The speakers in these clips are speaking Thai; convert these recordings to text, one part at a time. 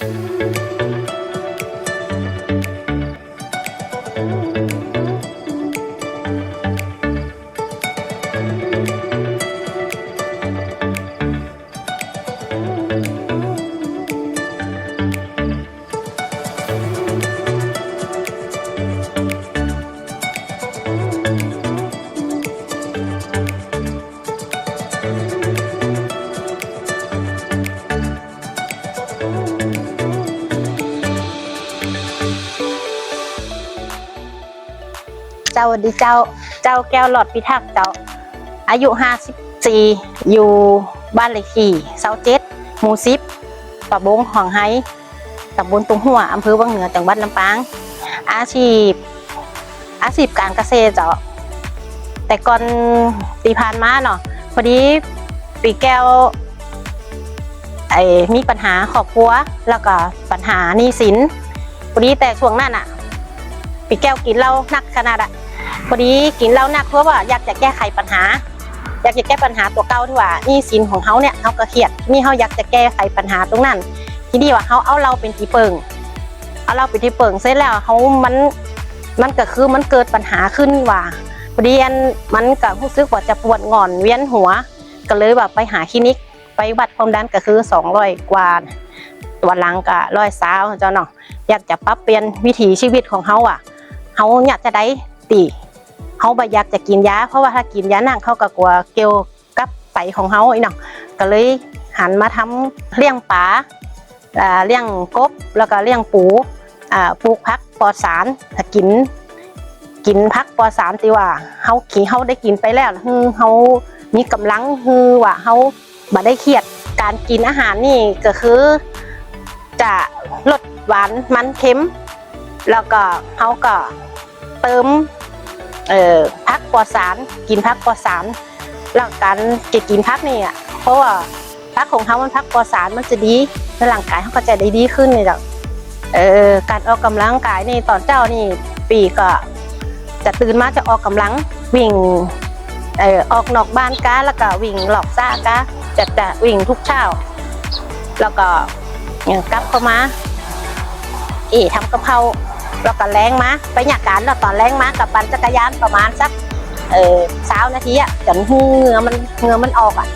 เจ้าดีเจ้า เจ้าแก้วหลอดพิทักษ์เจ้า อายุห้าสิบสี่อยู่บ้านเลขที่เสาเจ็ดหมู่สิบตำบลหองไฮตำบลตุงหัวอำเภอวังเหนือจังหวัดลำปาง อาชีพ อาชีพการเกษตรเจ้า แต่ก่อนปีผ่านมาเนาะพอดีปีแก้วไอ้มีปัญหาครอบครัวแล้วก็ปัญหาหนี้สินพอดีแต่ช่วงนั้นอะปีแก้วกินเหล้าหนักขนาดอะ พอดีกินเหล้าหนักเพราะว่าอยากจะแก้ไขปัญหา อยากจะแก้ปัญหาตัวเก่าที่ว่านี้สินของเขาเนี่ยเขาก็เครียดนี่เขาอยากจะแก้ไขปัญหาตรงนั้น ทีนี้ว่าเขาเอาเราเป็นที่เปิงเอาเราเป็นที่เปิงเสร็จแล้วเขามันมันก็คือมันเกิดปัญหาขึ้นว่าพอดีอันมันก็รู้สึกว่าจะปวดงอนเวียนหัว ก็เลยแบบไปหาคลินิกไปวัดความดันก็คือ200กว่าตัวหลังก็ร้อยสาวเจ้าเนาะอยากจะปรับเปลี่ยนวิถีชีวิตของเขาอะเขาอยากจะได้ตี เขาบ่อยากจะกินยา เพราะว่าถ้ากินยาหนั่งเขาก็กลัวเกี่ยวกับไตของเขาไอีเนาะก็เลยหันมาทำเลี้ยงปลาอ่าเลี้ยงกบแล้วก็เลี้ยงปูปลูกพักปลอดสารถ้ากิน กินพักปอสามตีว่าเฮาขี่เฮาได้กินไปแล้วฮือเฮามีกำลังฮือว่าเฮาบ่ได้เครียดการกินอาหารนี่ก็คือ จะลดหวานมันเค็ม แล้วก็เฮาก็เติม เอ่อพักปลอดสาร กินพักปลอดสารแล้วการจะกินพักนี่อะเพราะว่าพักของเฮามันพักปลอดสารมันจะดีในร่างกายเฮาก็จะได้ดีขึ้นนี่จ้ะเออการออกกำลังกายนี่ตอนเจ้านี่ปีก็ จะตื่นมาจะออกกำลังวิ่งเออออกนอกบ้านก้าแล้วก็วิ่งหลอกซ่าก้าจะจะวิ่งทุกเช้า แล้วก็กลับเข้ามาอีทำกะเพรา แล้วก็แรงมาไปหยาการแล้วตอนแรงมากับปั่นจักรยานประมาณสักเออสานาทีอะจนเหงื่อมันเหงื่อมันออกอะ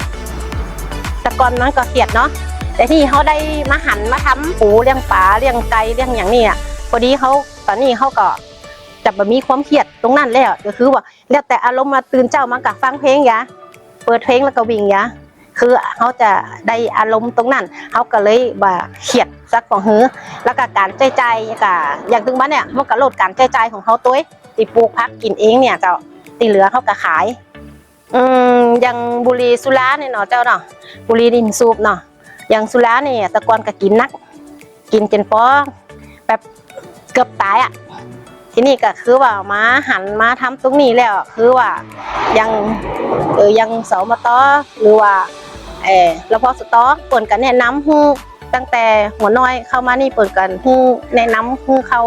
แต่ก่อนมันก็เครียดเนาะแต่ที่เขาได้มาหันมาทำปูเลี้ยงปลาเลี้ยงไก่เลี้ยงอย่างนี้อะพอดีเขาตอนนี้เขาก็จะแบบมีความเครียดตรงนั้นแล้วก็คือว่าแล้วแต่อารมณ์มาตื่นเจ้ามากับฟังเพลงยะเปิดเพลงแล้วก็วิ่งยะ คือเขาจะได้อารมณ์ตรงนั้นเขาก็เลยบ่าเครียดสักของฮื้อแล้วก็การใจใจกับอย่างถึงบ้านเนี่ยมันก็ลดการใจใจของเขาตัวเองที่ปลูกพักกินเองเนี่ยเจ้าที่เหลือเขาก็ขายอืมอย่างบุรีสุราเนี่ยเนาะเจ้าเนาะบุรีดินสูบเนาะอย่างสุราเนี่ยตะกอนก็กินนัก กินจนปอแบบเกือบตายอะทีนี้ก็คือว่ามาหันมาทำตรงนี้แล้ว คือว่ายังเออยังเสามาตหรือว่า เออรพสตเปิดกันแนะนำให้ตั้งแต่หัวน้อยเข้ามานี่เปิดกันให้แนะนำให้เข้า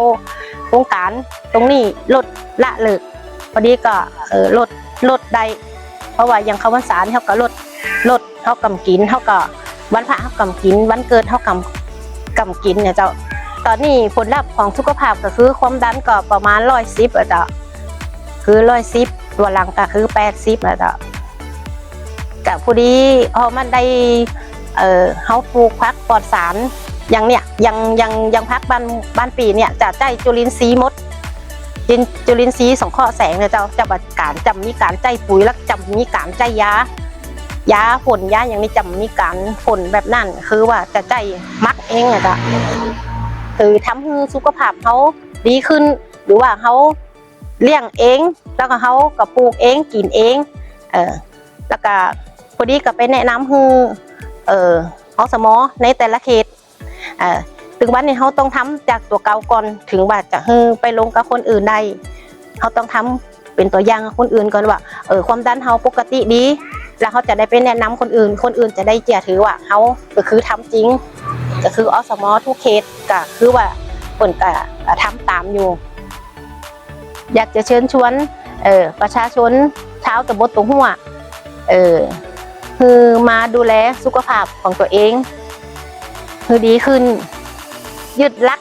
โครงการตรงนี้ลดละเลิกพอดีก็เออลดลดได้เพราะว่ายังเข้าวันสารเขาก็ลดลดเขากำกินเขาก็วันพระเขากำกิน วันเกิดเขากำกำกินเนี่ยเจ้าตอนนี้ผลลัพธ์ของสุขภาพก็คือความดันก็ประมาณร้อยสิบอะจ้ะคือร้อยสิบตัวหลังก็คือแปดสิบอะจ้ะ กับพอดีพอมันได้เอ่อเขาปลูกพักปลอดสารอย่างเนี้ยยังยังยังพักบ้านบ้านปีเนี่ยจะใจจุลินทรีย์มดจุลินจุลินทรีย์สองข้อแสงเนี่ยเจ้าจะบัดการจำมีการใจปุ๋ยแล้วจำมีการใจยายาฝนยาอย่างนี้จำมีการฝนแบบนั้น คือว่าจะใจมักเองอะจ้ะคือทำให้สุขภาพเขาดีขึ้น หรือว่าเขาเลี้ยงเอง แล้วก็เขาก็ปลูกเองกินเองเออแล้วก็ พอดีก็ไปแนะนำให้เอออสมอในแต่ละเขตเออถึงวันนี้เขาต้องทำจากตัวเก่าก่อนถึงว่าจะให้ไปลงกับคนอื่นได้เขาต้องทำเป็นตัวอย่างคนอื่นก่อนว่าเออความดันเขาปกติดี แล้วเขาจะได้ไปแนะนำคนอื่น คนอื่นจะได้เจียถือว่าเขาก็คือทำจริง ก็คืออสมอทุกเคสก็คือว่าเปิ่นก็ทำตามอยู่ อยากจะเชิญชวนเออประชาชนเช้าตำบลตุงหัวเออ คือมาดูแลสุขภาพของตัวเอง คือดีขึ้น ยึดหลัก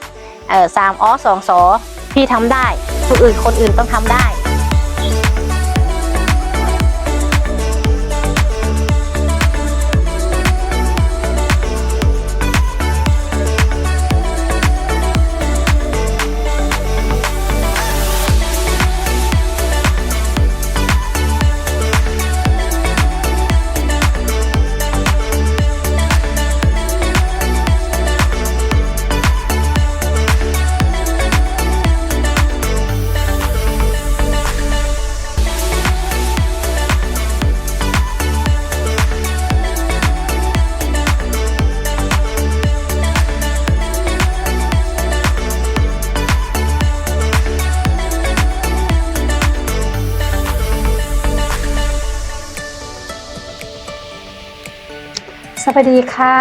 สามอสองสอพี่ทำได้คนอื่นคนอื่นต้องทำได้ สวัสดีค่ะ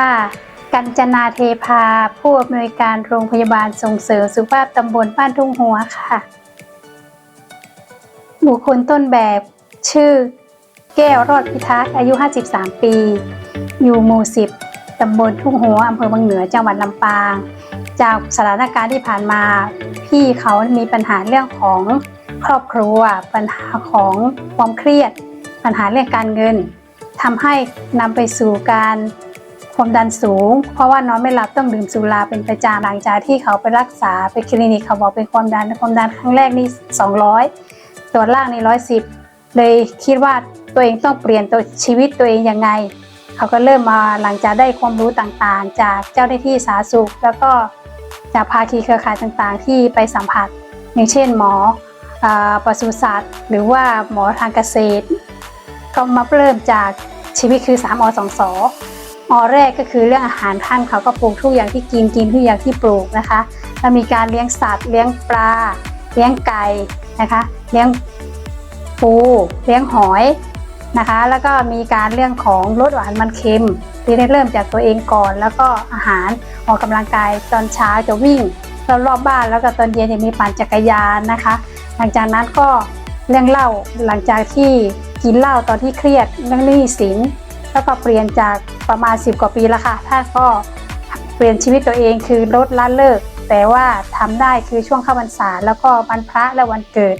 กัญจนาเทพา ผู้อำนวยการโรงพยาบาลส่งเสริมสุขภาพตำบลบ้านทุ่งหัวค่ะ บุคคลต้นแบบชื่อ แก้วรอดพิทักษ์อายุ 53 ปี อยู่หมู่ 10 ตำบลทุ่งหัวอำเภอบางเหนือจังหวัดลำปาง จากสถานการณ์ที่ผ่านมา พี่เขามีปัญหาเรื่องของครอบครัว ปัญหาของความเครียด ปัญหาเรื่องการเงิน ทำให้นำไปสู่การความดันสูง เพราะว่านอนไม่หลับต้องดื่มสุราเป็นประจำหลังจากที่เขาไปรักษาไปคลินิกเขาบอกเป็นความดันความดันครั้งแรกนี่200 ตัวล่างนี่110 เลยคิดว่าตัวเองต้องเปลี่ยนตัวชีวิตตัวเองยังไง เขาก็เริ่มมาหลังจากได้ความรู้ต่างๆ จากเจ้าหน้าที่สาธารณสุข แล้วก็จากภาคีเครือข่ายต่างๆ ที่ไปสัมผัส อย่างเช่นหมออปศุสัตว์ หรือว่าหมอทางเกษตร ก็มาเริ่มจากชีวิตคือ3อ2สอแรกก็คือเรื่องอาหารท่านเขาก็ปลูกทุกอย่างที่กินกินทุกอย่างที่ปลูกนะคะ แล้วมีการเลี้ยงสัตว์ เลี้ยงปลา เลี้ยงไก่นะคะ เลี้ยงปู เลี้ยงหอยนะคะ แล้วก็มีการเรื่องของลดหวานมันเค็มที่ได้เริ่มจากตัวเองก่อน แล้วก็อาหารออกกำลังกายตอนเช้าจะวิ่งรอบๆบ้านแล้วก็ตอนเย็นจะมีปั่นจักรยานนะคะ หลังจากนั้นก็เรื่องเหล้าหลังจากที่ กินเหล้าตอนที่เครียดเรื่องหนี้สินแล้วก็เปลี่ยนจากประมาณ 10 กว่าปีแล้วค่ะท่านก็เปลี่ยนชีวิตตัวเองคือลดละเลิก แต่ว่าทำได้คือช่วงเข้าพรรษาแล้วก็วันพระและวันเกิด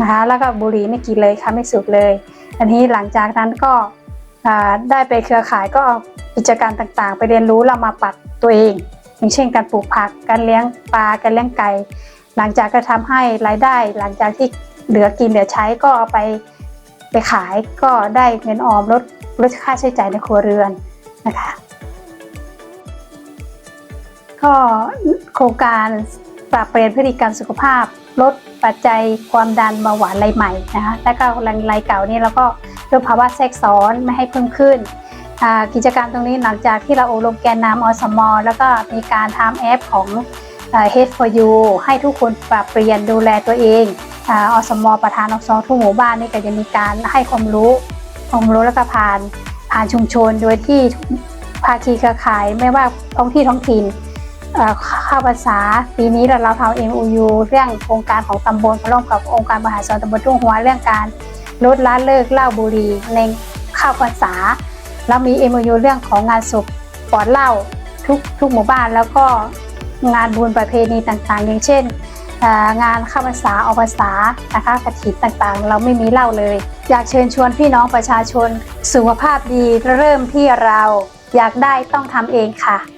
นะคะ แล้วก็บุหรี่ไม่กินเลยค่ะไม่สูบเลย อันนี้หลังจากนั้นก็ได้ไปเครือข่ายก็เอากิจการต่างๆ ไปเรียนรู้แล้วมาปรับตัวเอง อย่างเช่นการปลูกผักการเลี้ยงปลาการเลี้ยงไก่หลังจากก็ทำให้รายได้ หลังจากที่เหลือกินเหลือใช้ก็เอาไป ไปขายก็ได้เงินออมลดลดค่าใช้จ่ายในครัวเรือนนะคะ ก็โครงการปรับเปลี่ยนพฤติกรรมสุขภาพ ลดปัจจัยความดันเบาหวานรายใหม่นะคะแล้วก็รายเก่านี่เราก็ลดภาวะแทรกซ้อนไม่ให้เพิ่มขึ้นกิจกรรมตรงนี้หลังจากที่เราอบรมแกนนำอสม แล้วก็มีการทำแอปของ เฮด for you ให้ทุกคนปรับเปลี่ยนดูแลตัวเองอสมประธานอสมทุกหมู่บ้านนี่ก็จะมีการให้ความรู้ความรู้แล้วก็ผ่านผ่านชุมชนโดยที่ภาคีเครือข่ายไม่ว่าท้องที่ท้องถิ่นข้าภาษาปีนี้เราเราทำ MOU เรื่องโครงการของตำบลพร้อมกับองค์การบริหารส่วนตำบลทุ่งหัวเรื่องการลดละเลิกเหล้าบุหรี่ในข้าวพรรษาแล้วมี MOU เรื่องของงานศพปลอดเหล้าทุกทุกหมู่บ้านแล้วก็ งานบุญประเพณีต่างๆ อย่างเช่น งานข้าพรรษาออกพรรษานะคะกระถิ่นต่างๆ เราไม่มีเหล้าเลย อยากเชิญชวนพี่น้องประชาชน สุขภาพดีเริ่มที่เราอยากได้ต้องทำเองค่ะ